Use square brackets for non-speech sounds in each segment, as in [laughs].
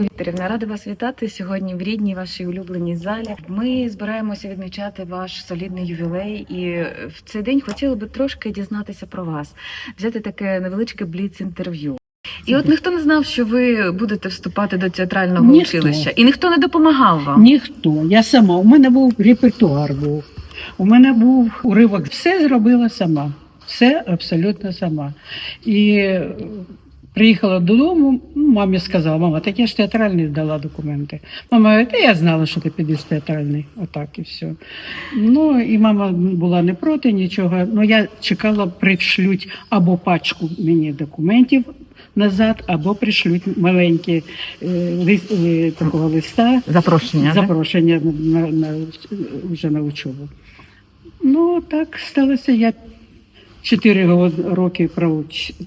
Вікторівна, рада вас вітати сьогодні в рідній вашій улюбленій залі. Ми збираємося відмічати ваш солідний ювілей, і в цей день хотіли би трошки дізнатися про вас, взяти таке невеличке бліц-інтерв'ю. І от ніхто не знав, що ви будете вступати до театрального Ніхто. училища, і ніхто не допомагав вам. Ніхто. Я сама. У мене був репертуар був. У мене був уривок. Все зробила сама. Все абсолютно сама. І приїхала додому, ну, мамі сказала, мама, так я ж театральний дала документи. Мама, говорить, та я знала, що ти підеш в театральний. Отак і все. Ну і мама була не проти нічого. Ну я чекала, пришлють або пачку мені документів. Назад або пришлють маленькі е, лист, е, такого листа Запрошення. запрошення на, на, на, вже на учобу. Ну, так сталося. Я чотири роки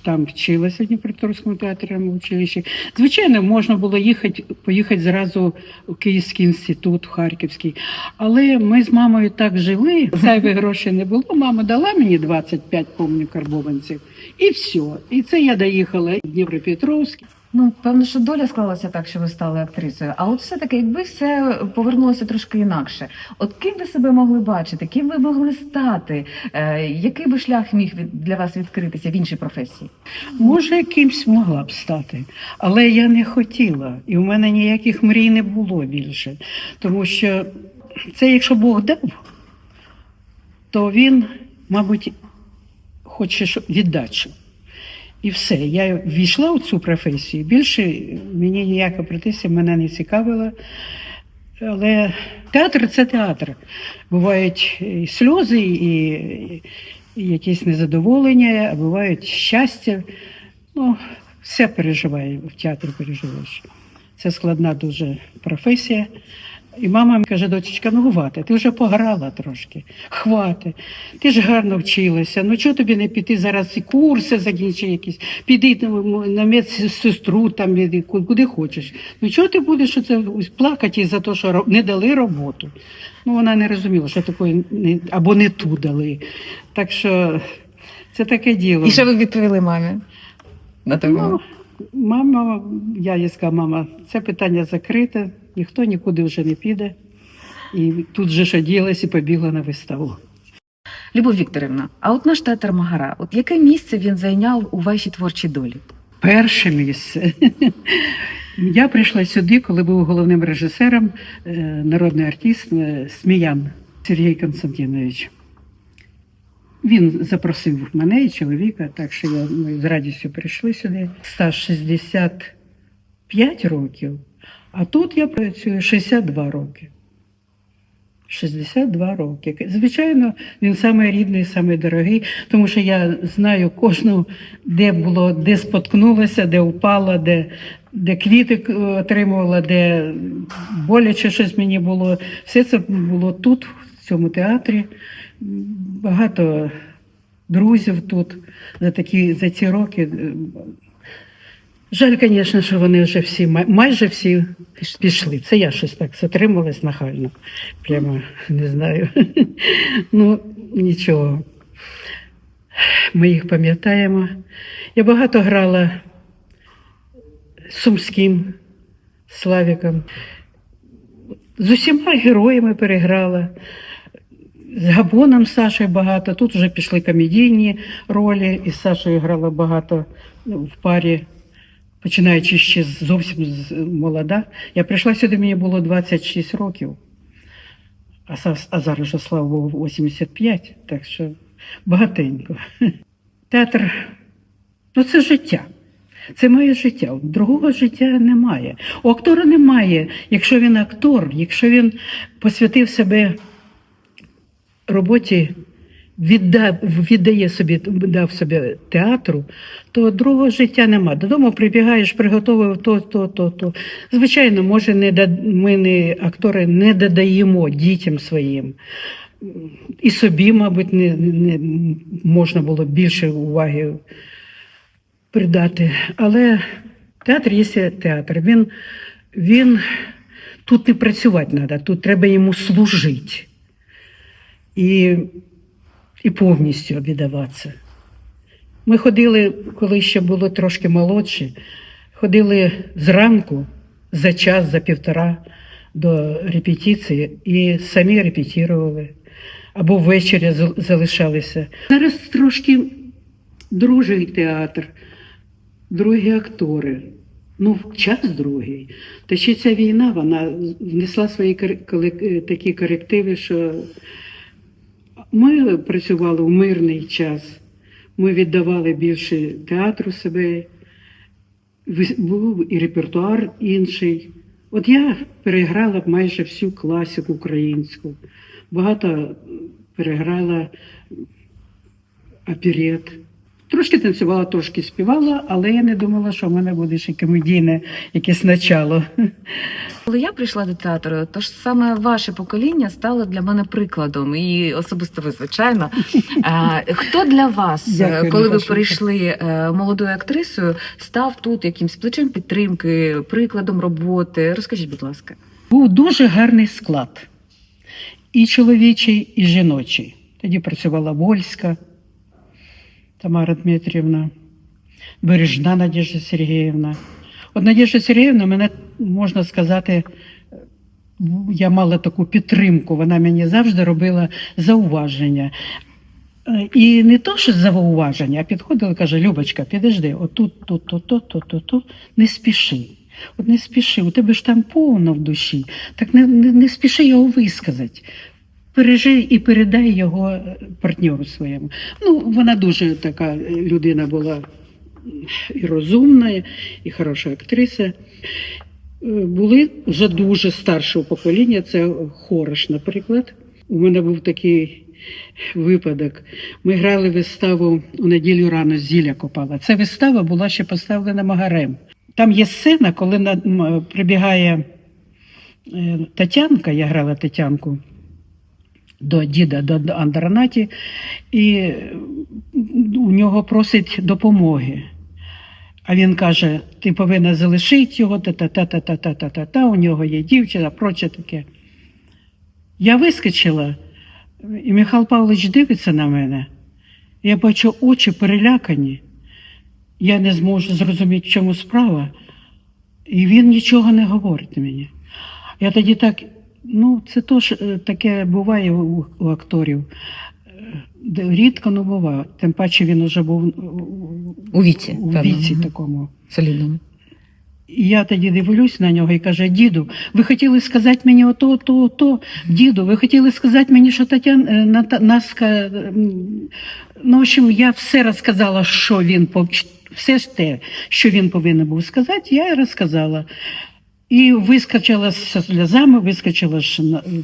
там вчилася в Дніпропетровському театральному училищі. Звичайно, можна було їхати, поїхати зразу у Київський інститут, в Харківський. Але ми з мамою так жили, зайвих грошей не було. Мама дала мені 25, помню, карбованців. І все. І це я доїхала в Дніпропетровськ. Ну, певно, що доля склалася так, що ви стали актрисою. А от все-таки, якби все повернулося трошки інакше, от ким ви себе могли бачити, ким ви могли стати, е, який би шлях міг від, для вас відкритися в іншій професії? Може, якимсь могла б стати, але я не хотіла, і в мене ніяких мрій не було більше. Тому що це, якщо Бог дав, то він, мабуть, хоче віддачу. І все. Я ввійшла в цю професію. Більше мені ніяка професія мене не цікавила. Але театр це театр. Бувають і сльози, і якісь незадоволення, а бувають щастя. Ну, все переживає, в театрі переживаєш. Це складна дуже професія. І мама мені каже, дочечка, ну хвати, ти вже пограла трошки. Хвати. Ти ж гарно вчилася. Ну чого тобі не піти зараз і курси закінчи якісь, піди на медсестру, там куди хочеш. Ну чого ти будеш оце плакати за те, що не дали роботу? Ну вона не розуміла, що таке не, або не ту дали. Так що це таке діло. І що ви відповіли мамі? На Ну, мама, я їй сказала, мама, це питання закрите, ніхто нікуди вже не піде. І тут же ж оділась і побігла на виставу. Любов Вікторівна, а от наш театр Магара, от яке місце він зайняв у вашій творчій долі? Перше місце. Я прийшла сюди, коли був головним режисером е, народний артист е, Сміян Сергій Константинович. Він запросив мене і чоловіка, так що я, ми з радістю прийшли сюди. Стаж 65 років, а тут я працюю 62 роки. 62 роки. Звичайно, він самий рідний, самий дорогий, тому що я знаю кожну, де було, де споткнулася, де впала, де, де квіти е, отримувала, де боляче щось мені було. Все це було тут, в цьому театрі. Багато друзів тут за такі за ці роки. Жаль, звісно, що вони вже всі майже всі пішли. Це я щось так затрималась нахально. Прямо не знаю. [laughs] Ну, нічого. Ми їх пам'ятаємо. Я багато грала Сумським Славіком. З усіма героями переграла. З Габоном Сашею багато. Тут вже пішли комедійні ролі, і з Сашею грала багато ну, в парі, починаючи ще зовсім молода. Я прийшла сюди, мені було 26 років, а, а зараз вже, слава Богу, 85, так що багатенько. [laughs] Театр ну це життя. Це моє життя. Другого життя немає. У актора немає, якщо він актор, якщо він посвятив себе роботі, віддав, віддає собі, дав собі театру, то другого життя нема. Додому прибігаєш, приготовив то, то, то, то. Звичайно, може, не да- ми не актори не додаємо дітям своїм. І собі, мабуть, не, не можна було більше уваги придати. Але театр є театр. Він, він тут не працювати треба, тут треба йому служити і, і повністю віддаватися. Ми ходили, коли ще було трошки молодше, ходили зранку за час, за півтора до репетиції і самі репетирували або ввечері залишалися. Зараз трошки другий театр, другі актори. Ну, час другий. Та ще ця війна вона внесла свої такі корективи, що ми працювали в мирний час. Ми віддавали більше театру себе, був і репертуар інший. От я переграла майже всю класику українську. Багато переграла оперет. Трошки танцювала, трошки співала, але я не думала, що в мене буде ще комедійне якесь начало. Коли я прийшла до театру, то ж саме ваше покоління стало для мене прикладом, і особисто ви, звичайно. [laughs] Хто для вас, е, Дякую, коли ви перейшли е, молодою актрисою, став тут якимсь плечем підтримки, прикладом роботи? Розкажіть, будь ласка. Був дуже гарний склад. І чоловічий, і жіночий. Тоді працювала Вольська Тамара Дмитрівна, Бережна Надіжда Сергіївна. От Надіжда Сергіївна, мене можна сказати, я мала таку підтримку. Вона мені завжди робила зауваження. І не то, що зауваження, а підходила і каже: Любочка, підожди, отут, тут, тут, тут, тут, тут, тут, не спіши. От не спіши, у тебе ж там повно в душі. Так не, не, не спіши його висказати. Бережи і передай його е, партнеру своєму. Ну, вона дуже така е, людина була і розумна, і хороша актриса. Е, Були вже дуже старшого покоління, це Хорош, наприклад. У мене був такий випадок. Ми грали виставу у неділю рано зілля копала. Ця вистава була ще поставлена Магарем. Там є сцена, коли прибігає Тетянка, я грала Тетянку до діда, до Андронаті, і у нього просить допомоги. А він каже: ти повинна залишити його, та-та-та-та-та-та-та-та, у нього є дівчина, проче таке. Я вискочила, і Михайло Павлович дивиться на мене. Я бачу очі перелякані. Я не зможу зрозуміти, в чому справа. І він нічого не говорить мені. Я тоді так, ну, це теж е, таке буває у, у акторів. Е, Рідко, ну буває. Тим паче він вже був е, У віці, у віці такому. Солідному. І я тоді дивлюсь на нього і каже: діду, ви хотіли сказати мені ото, ото, ото. Діду, ви хотіли сказати мені, що Тетяна Ната- Наска. Ну, в общем, я все розказала, що він все ж те, що він повинен був сказати, я і розказала. І вискочила з сльозами, вискочила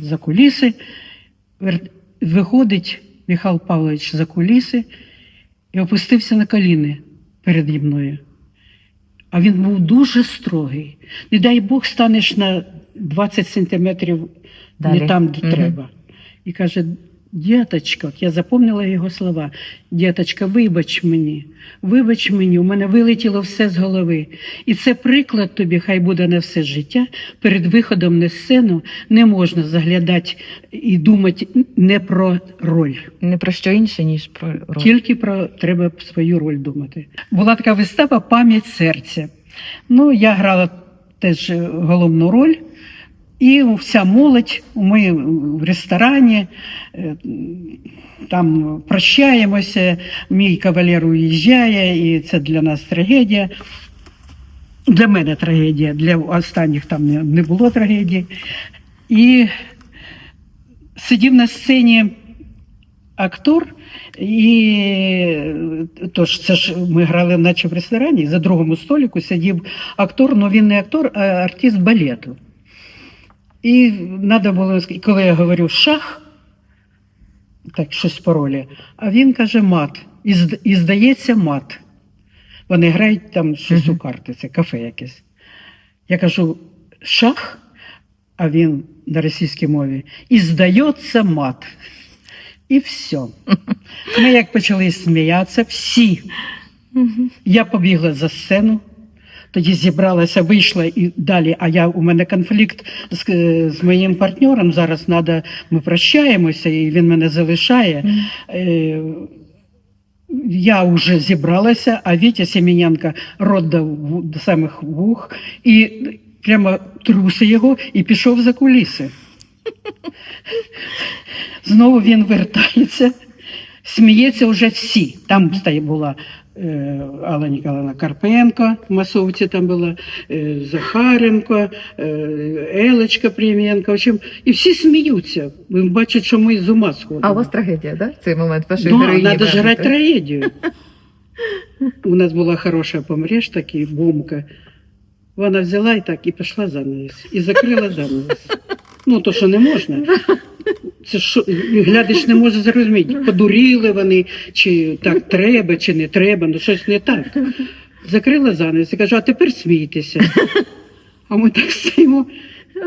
за куліси. Виходить Михайло Павлович за куліси і опустився на коліни переді мною. А він був дуже строгий. Не дай Бог, станеш на 20 сантиметрів Далі. не там, де Мгм. треба. І каже: діточка, я запомнила його слова. Діточка, вибач мені, вибач мені, у мене вилетіло все з голови. І це приклад тобі, хай буде на все життя. Перед виходом на сцену не можна заглядати і думати не про роль. Не про що інше, ніж про роль. Тільки про треба свою роль думати. Була така вистава Пам'ять серця. Ну, я грала теж головну роль, і вся молодь, ми в ресторані. е, Там прощаємося, мій кавалер уїжджає, і це для нас трагедія. Для мене трагедія, для останніх там не, було трагедії. І сидів на сцені актор, і тож це ж ми грали наче в ресторані, за другому столику сидів актор, але він не актор, а артист балету. І треба було, і коли я говорю шах, так щось по ролі, а він каже мат. І, і здається, мат. Вони грають там щось у карти, це кафе якесь. Я кажу шах, а він на російській мові. І здається мат. І все. Ми як почали сміятися, всі. Я побігла за сцену, тоді зібралася, вийшла і далі. А я у мене конфлікт з, е, з моїм партнером. Зараз надо, ми прощаємося, і він мене залишає. Е, Я вже зібралася, а Вітя Семененко рот до, до самих вух. І прямо труси його і пішов за куліси. [laughs] Знову він вертається, сміється вже всі. Там була е, Алла Ніколаївна Карпенко, в масовці там була, е, Захаренко, е, Елечка. В общем, і всі сміються. Ви бачите, що ми з ума сходимо. А у вас трагедія, да? Цей момент вашої Ну, героїні. надо ж грати трагедію. [laughs] У нас була хороша помреж, такий бомка. Вона взяла і так і пішла занавес. І закрила занавес. Ну, то, що не можна. Це що, глядач не може зрозуміти, подуріли вони, чи так треба, чи не треба, ну щось не так. Закрила занавес і каже, а тепер смійтеся. А ми так стоїмо.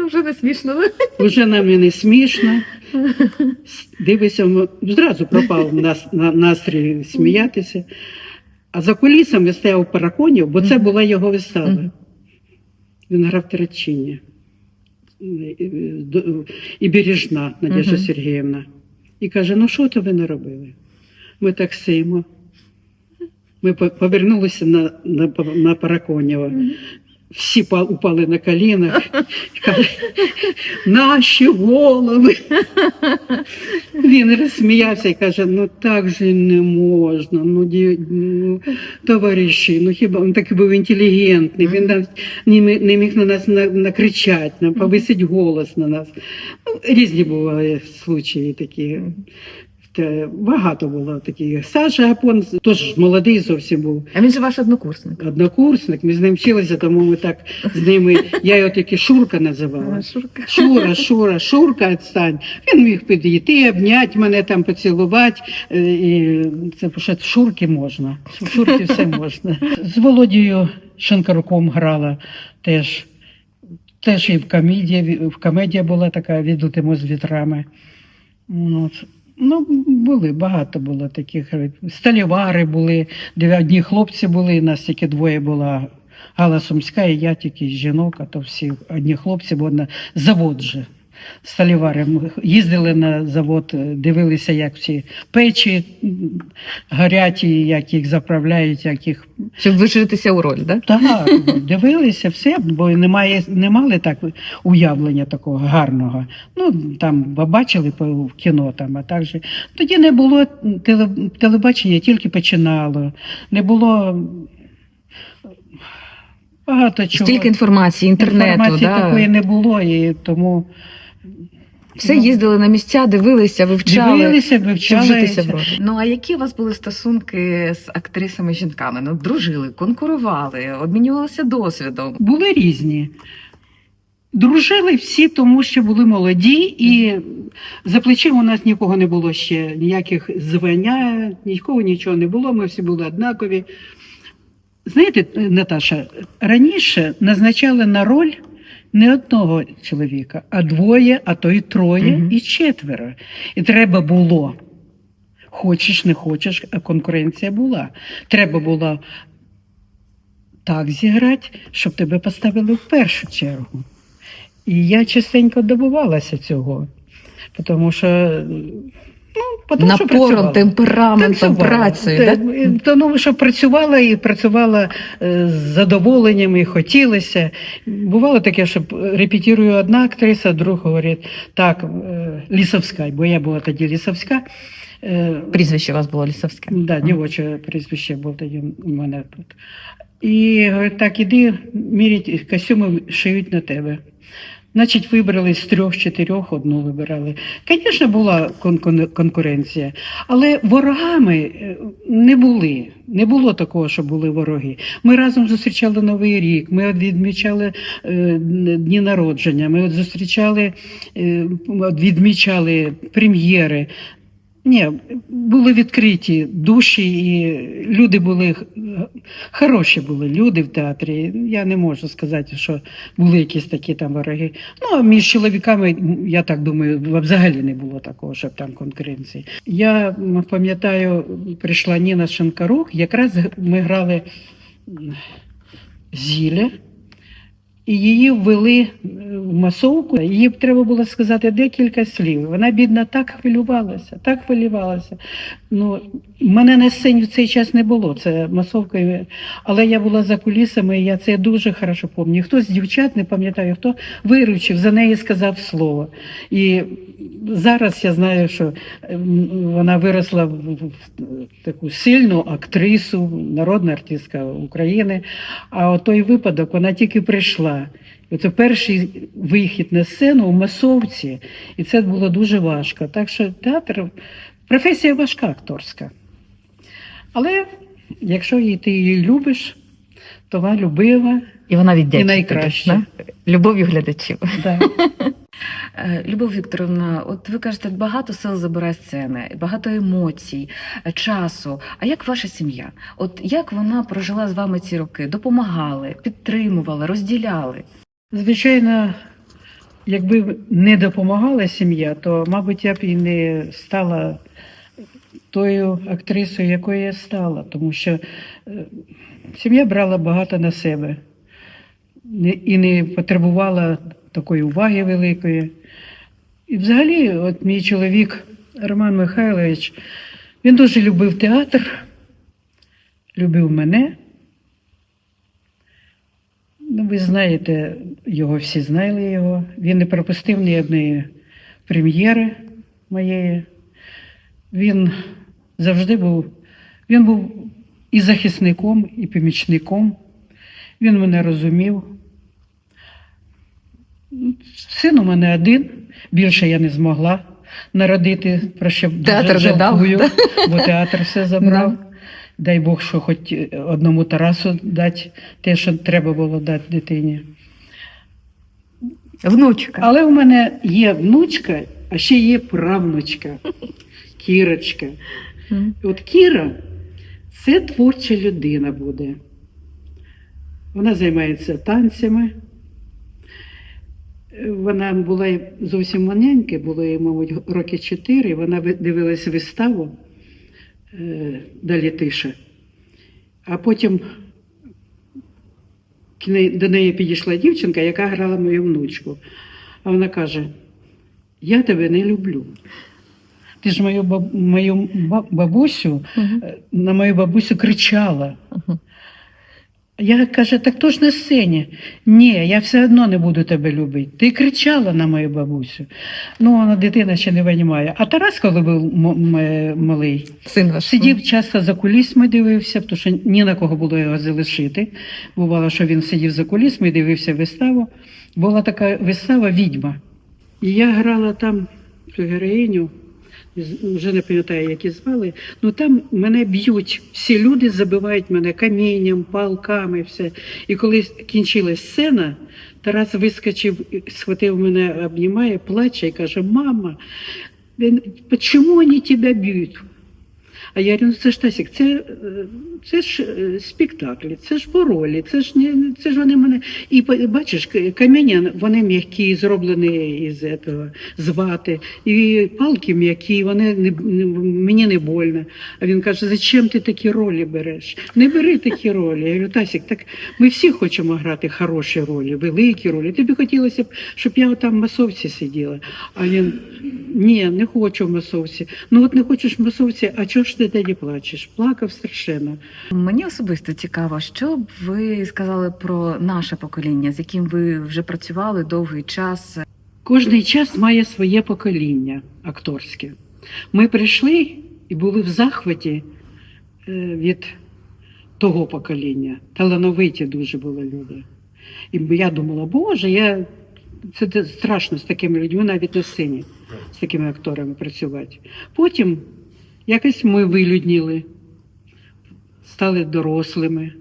Вже не смішно. Вже нам і не смішно. Дивися, зразу пропав нас, на, настрій сміятися. А за кулісами стояв Параконів, бо це була його вистава. Він грав Теречині. І Бережна Надежда Мгм. Сергіївна. І каже: ну що то ви не робили? Ми так симо. Ми повернулися на, на, на Параконєва. Всі упали на колінах, [laughs] Наші голови. [laughs] Він розсміявся і каже: ну так же не можна. Ну, ді- ну товариші, ну хіба він такий був інтелігентний, він навіть не, не міг на нас на- накричати, на, повисить голос на нас. Ну, різні бували случаї такі. Багато було таких. Саша Гапон теж молодий зовсім був А він же ваш однокурсник. однокурсник. Ми з ним вчилися, тому ми так з ними. Я його тільки Шурка називала. Шурка. Шура, Шура, Шурка, відстань. Він міг підійти, обняти мене там, поцілувати. Е, І це що Шурки можна. Шурки все можна. З Володією Шенкаруком грала теж. Теж і в комедії, в комедія була така відлетимо з вітрами. От. Ну, були, багато було таких. Сталівари були, одні хлопці були, нас тільки двоє була. Гала Сумська і я тільки жінок, а то всі одні хлопці, бо на завод же. Сталівари Ми їздили на завод, е, дивилися, як ці печі горять, і як їх заправляють, як їх Щоб вижитися у роль, да? так, дивилися все, бо немає, не мали так уявлення такого гарного. Ну, там бачили в кіно, там, а так же. Тоді не було телебачення, тільки починало. Не було багато чого. Стільки інформації, інтернету, Інформації да? такої не було, і тому все Ну, їздили на місця, дивилися, вивчали. дивилися, щоб вивчали. в. Ну а які у вас були стосунки з актрисами жінками? Ну, дружили, конкурували, обмінювалися досвідом. були різні. Дружили всі, тому що були молоді, і за плечима у нас нікого не було ще ніяких звання, нікого нічого не було, ми всі були однакові. Знаєте, Наташа, раніше назначали на роль не одного чоловіка, а двоє, а то й троє, Мгм. і четверо. І треба було. Хочеш, не хочеш, а конкуренція була. Треба було так зіграти, щоб тебе поставили в першу чергу. І я частенько добувалася цього, тому що, ну, тому, Напором, темпераментом, працею. Те- Да? Тому що працювала і працювала е, з задоволенням і хотілося. Бувало таке, що репетирую одна актриса, друга говорить, так, е, Лісовська, бо я була тоді Лісовська. Е, Прізвище у вас було Лісовське. Да, дівоче прізвище було тоді у мене тут. І говорить, так, іди мірять костюми шиють на тебе. Значить, вибрали з трьох-чотирьох, одну вибирали. Звісно, була кон- кон- конкуренція, але ворогами е, не були. Не було такого, що були вороги. Ми разом зустрічали Новий рік, ми відмічали е, дні народження, ми зустрічали, е, відмічали прем'єри. Ні, були відкриті душі, і люди були хороші були люди в театрі. Я не можу сказати, що були якісь такі там вороги. Ну, а між чоловіками, я так думаю, взагалі не було такого, щоб там конкуренції. Я пам'ятаю, прийшла Ніна Шенкарук, якраз ми грали зілля. І її ввели е, в масовку, їй треба було сказати декілька слів. Вона, бідна, так хвилювалася, так хвилювалася. Ну, мене на сцені в цей час не було, це масовка, але я була за кулісами, і я це дуже хорошо пам'ятаю. Хто з дівчат, не пам'ятаю, хто виручив, за неї сказав слово. І зараз я знаю, що ем, вона виросла в таку сильну актрису, народна артистка України. А от той випадок вона тільки прийшла. Це перший вихід на сцену у масовці, і це було дуже важко. Так що театр професія важка акторська. Але якщо ти її любиш, то вона любива. І вона віддячить. І да? Любов'ю глядачів. Да. [laughs] Е, Любов Вікторовна, от ви кажете, багато сил забирає сцени, багато емоцій, е, часу. А як ваша сім'я? От як вона прожила з вами ці роки? Допомагали, підтримували, розділяли? Звичайно, якби не допомагала сім'я, то, мабуть, я б і не стала тою актрисою, якою я стала, тому що е, сім'я брала багато на себе і не потребувала такої уваги великої. І взагалі, от мій чоловік Роман Михайлович, він дуже любив театр, любив мене. Ну, ви знаєте, його всі знали його. Він не пропустив ні одної прем'єри моєї. Він завжди був, він був і захисником, і помічником. Він мене розумів. Син у мене один, більше я не змогла народити, про що Театр дуже не дав, бо театр все забрав. Да. Дай Бог, що хоч одному Тарасу дати те, що треба було дати дитині. Внучка. Але у мене є внучка, а ще є правнучка, Кірочка. От Кіра це творча людина буде. Вона займається танцями. Вона була зовсім маленька, було їй, мабуть, роки чотири. Вона ви- дивилась виставу е, далі тише. А потім до неї підійшла дівчинка, яка грала мою внучку. А вона каже: Я тебе не люблю. Ти ж мою, баб- мою бабусю е, на мою бабусю кричала. Мгм. Я каже, так то ж на сцені. Ні, я все одно не буду тебе любити. Ти кричала на мою бабусю. Ну, вона дитина ще не розуміє. А Тарас, коли був м- малий, Син ваш. сидів часто за кулісьми, дивився, тому що ні на кого було його залишити. Бувало, що він сидів за кулісьми, дивився виставу. Була така вистава Відьма. І я грала там героїню, вже не пам'ятаю, як її звали. Ну там мене б'ють. Всі люди забивають мене камінням, палками, все. І коли кінчилась сцена, Тарас вискочив, схватив мене, обнімає, плаче і каже: Мама, чому вони тебе б'ють? А я говорю, ну це ж Тасік, це, е, це ж е, спектаклі, це ж по ролі, це ж не це ж вони мене. І бачиш, каміння вони м'які, зроблені із этого, з вати, і палки м'які, вони не- мені не больно. А він каже: зачем ти такі ролі береш? Не бери такі ролі. Я говорю, Тасік, так ми всі хочемо грати хороші ролі, великі ролі. Тобі хотілося б, щоб я там в масовці сиділа. А він ні, не хочу в масовці. Ну от не хочеш в масовці, а чого ж ти тоді плачеш? Плакав страшенно. Мені особисто цікаво, що б ви сказали про наше покоління, з яким ви вже працювали довгий час. Кожний час має своє покоління акторське. Ми прийшли і були в захваті е, від того покоління. Талановиті дуже були люди. І я думала, Боже, я... це страшно з такими людьми навіть на сцені, з такими акторами працювати. Потім якось ми вилюдніли, стали дорослими,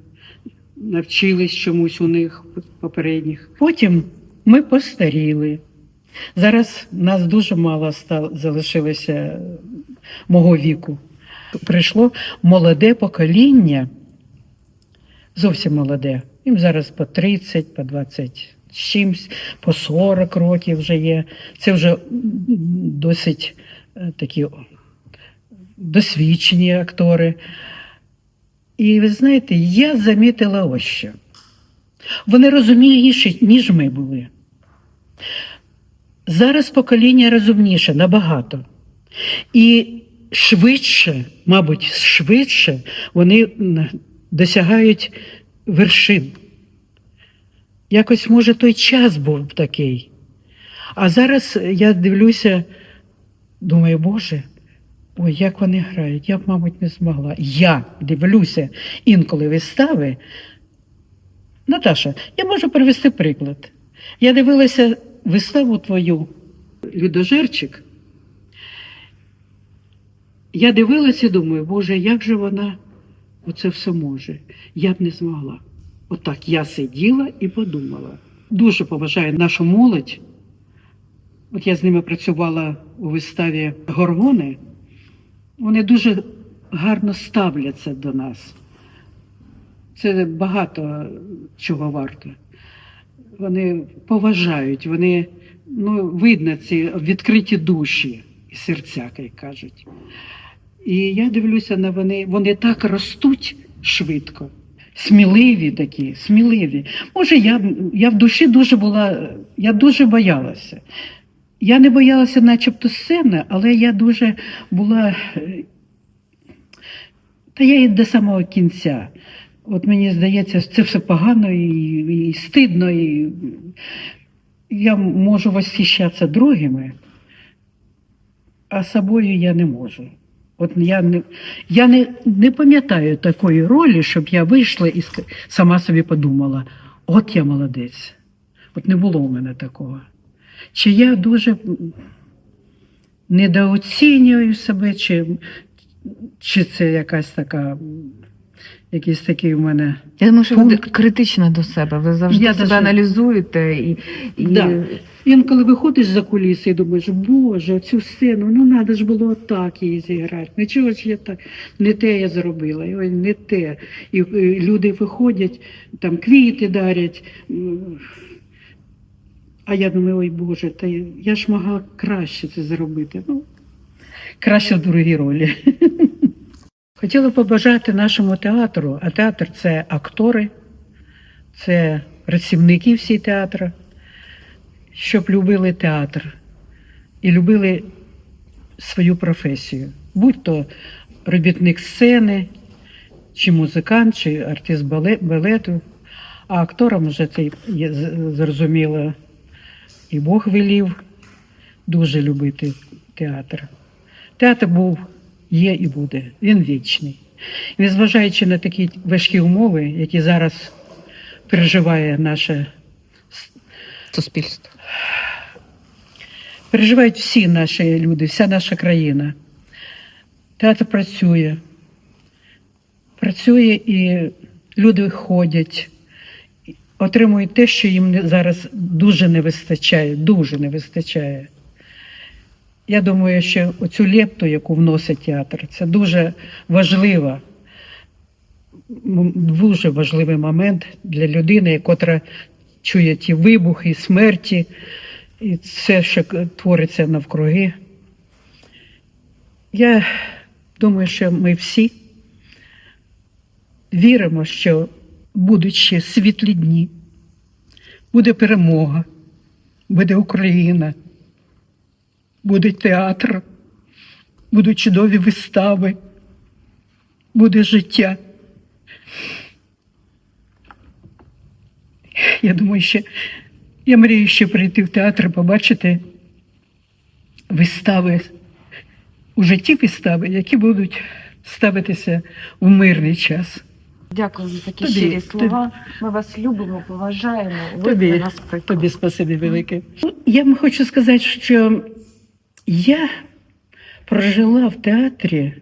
навчились чомусь у них попередніх. Потім ми постаріли. Зараз нас дуже мало стало, залишилося мого віку. Прийшло молоде покоління, зовсім молоде. Їм зараз по 30, по 20 з чимсь, по 40 років вже є. Це вже досить е, такі досвідчені актори. І ви знаєте, я замітила ось що. Вони розумніші, ніж ми були. Зараз покоління розумніше набагато. І швидше, мабуть, швидше вони досягають вершин. Якось, може, той час був такий. А зараз я дивлюся, думаю, Боже, ой, як вони грають, я б, мабуть, не змогла. Я дивлюся інколи вистави. Наташа, я можу привести приклад. Я дивилася виставу твою Людожерчик. Я дивилася і думаю, Боже, як же вона оце все може? Я б не змогла. Отак я сиділа і подумала. Дуже поважаю нашу молодь. От я з ними працювала у виставі Горгони. Вони дуже гарно ставляться до нас. Це багато чого варто. Вони поважають, вони, ну, видно ці відкриті душі і серця, як кажуть. І я дивлюся на вони, вони так ростуть швидко, сміливі такі, сміливі. Може, я, я в душі дуже була, я дуже боялася. Я не боялася, начебто, сцени, але я дуже була. е, Та я і до самого кінця. От мені здається, це все погано і, і стидно, і я можу восхищатися другими, а собою я не можу. От я не, я не, не пам'ятаю такої ролі, щоб я вийшла і сама собі подумала: от я молодець. От не було у мене такого. Чи я дуже недооцінюю себе, чи, чи це якась така, якийсь такий у мене. Я думаю, що ви критична до себе. Ви завжди Я себе даже- аналізуєте і, і... Да. Інколи виходиш за куліси і думаєш, Боже, цю сцену, ну треба ж було так її зіграти. Нічого ж я так, не те я зробила, ой, не те. І люди виходять, там квіти дарять. А я думаю, ой Боже, та я, я ж могла краще це зробити. Ну, краще в другій ролі. [laughs] Хотіла побажати нашому театру, а театр це актори, це працівники всі театру щоб любили театр і любили свою професію, будь то робітник сцени, чи музикант, чи артист балету. А акторам вже це зрозуміло, і Бог велів дуже любити театр. Театр був, є і буде, він вічний. І незважаючи на такі важкі умови, які зараз переживає наше суспільство. переживають всі наші люди, вся наша країна. Театр працює. Працює і люди ходять, отримують те, що їм зараз дуже не вистачає, дуже не вистачає. Я думаю, що оцю лепту, яку вносить театр, це дуже важлива, дуже важливий момент для людини, котра чує ті вибухи, смерті, і все, що твориться навкруги. Я думаю, що ми всі віримо, що будуть ще світлі дні, буде перемога, буде Україна, буде театр, будуть чудові вистави, буде життя. Я думаю, що я мрію ще прийти в театр, побачити вистави, у житті вистави, які будуть ставитися в мирний час. Дякую за такі Тобі- щирі слова. Ми вас любимо, поважаємо. Ви Тобі- нас приклад. Тобі спасибі велике. Ну, Я вам хочу сказати, що я прожила в театрі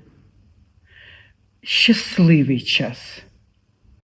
щасливий час.